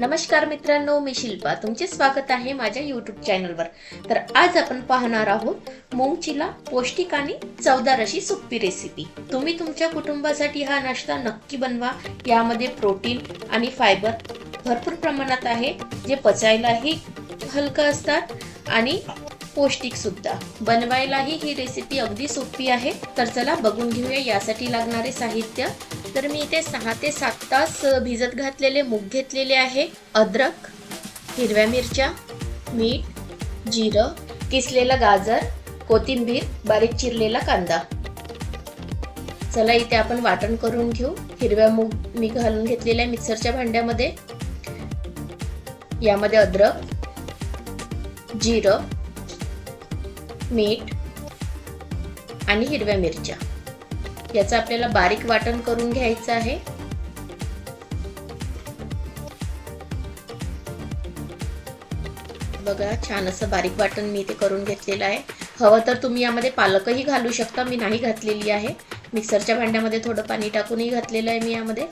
नमस्कार मित्रांनो मी शिल्पा. तुमचे स्वागत आहे माझ्या यूट्यूब चॅनलवर तर आज आपण पाहणार आहोत मूंगचीला पौष्टिक आणि चवदार अशी सोपी रेसिपी तुम्ही तुमच्या कुटुंबासाठी हा नाश्ता नक्की बनवा. यामध्ये प्रोटीन आणि फायबर भरपूर प्रमाणात आहे जे पचायलाही हलकं असतात आणि पौष्टिक सुद्धा. बनवायलाही ही रेसिपी अगदी सोपी आहे. तर चला बघून घेऊया यासाठी लागणारे साहित्य. तर मी इथे सहा ते सात तास भिजत घातलेले मूग घेतलेले आहे. अद्रक हिरव्या मिरच्या मीठ जिरं किसलेलं गाजर कोथिंबीर बारीक चिरलेला कांदा. चला इथे आपण वाटण करून घेऊ. हिरव्या मूग मी घालून घेतलेल्या मिक्सरच्या भांड्यामध्ये. यामध्ये अद्रक जिरं मीठ आणि हिरव्या मिरच्या. याचं आपल्याला बारीक वाटण करून घ्यायचं आहे. बघा छान असं बारीक वाटण मी ते करून घेतलेलं आहे. हवं तर तुम्ही यामध्ये पालकही घालू शकता मी नाही घातलेली आहे. मिक्सरच्या भांड्यामध्ये थोडं पाणी टाकूनही घातलेलं आहे मी यामध्ये.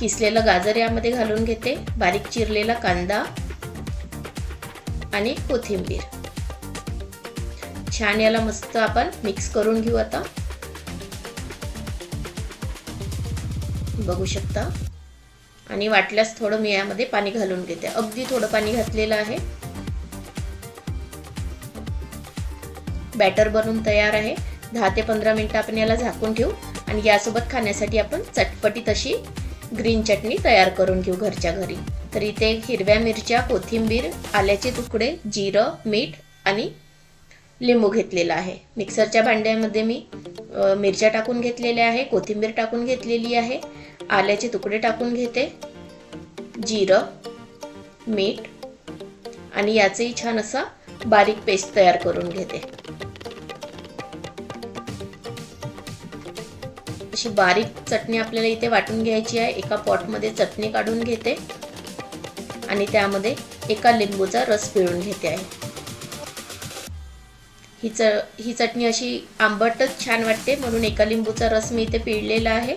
किसलेलं गाजर यामध्ये घालून घेते बारीक चिरलेला कांदा आणि कोथिंबीर. छान याला मस्त आपण मिक्स करून घेऊ आता. बघू शकता. आणि वाटल्यास थोडं मी यामध्ये पाणी घालून घेते. अगदी थोडं पाणी घातलेलं आहे. बॅटर बनवून तयार आहे. दहा ते पंधरा मिनिटं आपण याला झाकून ठेवू. आणि यासोबत खाण्यासाठी आपण चटपटीत अशी ग्रीन चटणी तयार करून घेऊ घरच्या घरी. तर इथे हिरव्या मिरच्या कोथिंबीर आल्याचे तुकडे जिरं मीठ आणि लिंबू घेतलेला आहे. मिक्सरच्या भांड्यामध्ये मी मिरच्या टाकून घेतलेल्या आहे कोथिंबीर टाकून घेतलेली आहे आल्याचे तुकडे टाकून घेते जिरं मीठ आणि याचंही छान असा बारीक पेस्ट तयार करून घेते. अशी बारीक चटणी आपल्याला इथे वाटून घ्यायची आहे. एका पॉटमध्ये चटणी काढून घेते आणि त्यामध्ये एका लिंबूचा रस पिळून घेते आहे. ही च ही चटणी अशी आंबटच छान वाटते. म्हणून एका लिंबूचा रस मी इथे पिळलेला आहे.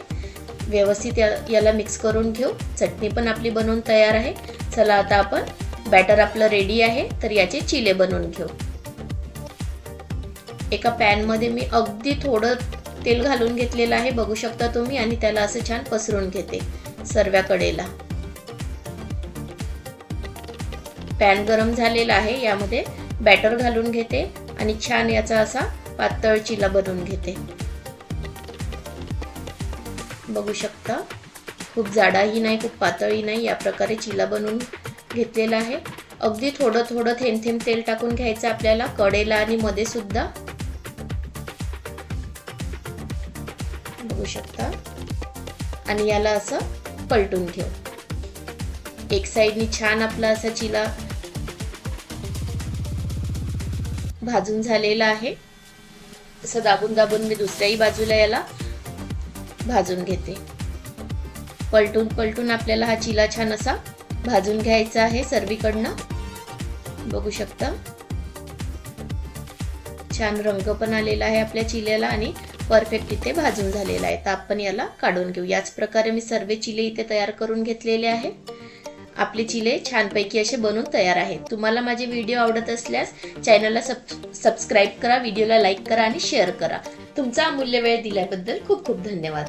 व्यवस्थित या याला मिक्स करून घेऊ. चटणी पण आपली बनवून तयार आहे. चला आता आपण बॅटर आपलं रेडी आहे. तर याचे चिले बनवून घेऊ. एका पॅनमध्ये मी अगदी थोडं तेल घालून घेतलेलं आहे. बघू शकता तुम्ही. आणि त्याला असं छान पसरून घेते. सर्व्या कडेला पॅन गरम झालेला आहे. यामध्ये बॅटर घालून घेते आणि छान याचा असा पातळ चिला बनवून घेते. बघू शकता खूप जाडाही नाही खूप पातळही नाही या प्रकारे चिला बनवून घेतलेला आहे. अगदी थोडं थोडं थेंब थेंब तेल टाकून घ्यायचं आपल्याला कडेला आणि मध्ये सुद्धा. बघू शकता. आणि याला असं पलटून घेऊ. एक साईडनी छान आपला असा चिला भाजून झालेला आहे. असं दाबून दाबून मी दुसऱ्याही बाजूला याला भाजून घेते. पलटून पलटून आपल्याला हा चिला छान असा भाजून घ्यायचा आहे सर्वीकडनं. बघू शकता. छान रंग पण आलेला आहे आपल्या चिल्याला आणि परफेक्ट इथे भाजून झालेला आहे. तर आपण याला काढून घेऊ. याच प्रकारे मी सर्व चिले इथे तयार करून घेतलेले आहे. आपले चिले छानपैकी असे बनवून तयार आहेत. तुम्हाला माझे व्हिडिओ आवडत असल्यास चॅनलला सब सबस्क्राईब करा व्हिडिओला लाईक करा आणि शेअर करा. तुमचा अमूल्य वेळ दिल्याबद्दल खूप खूप धन्यवाद.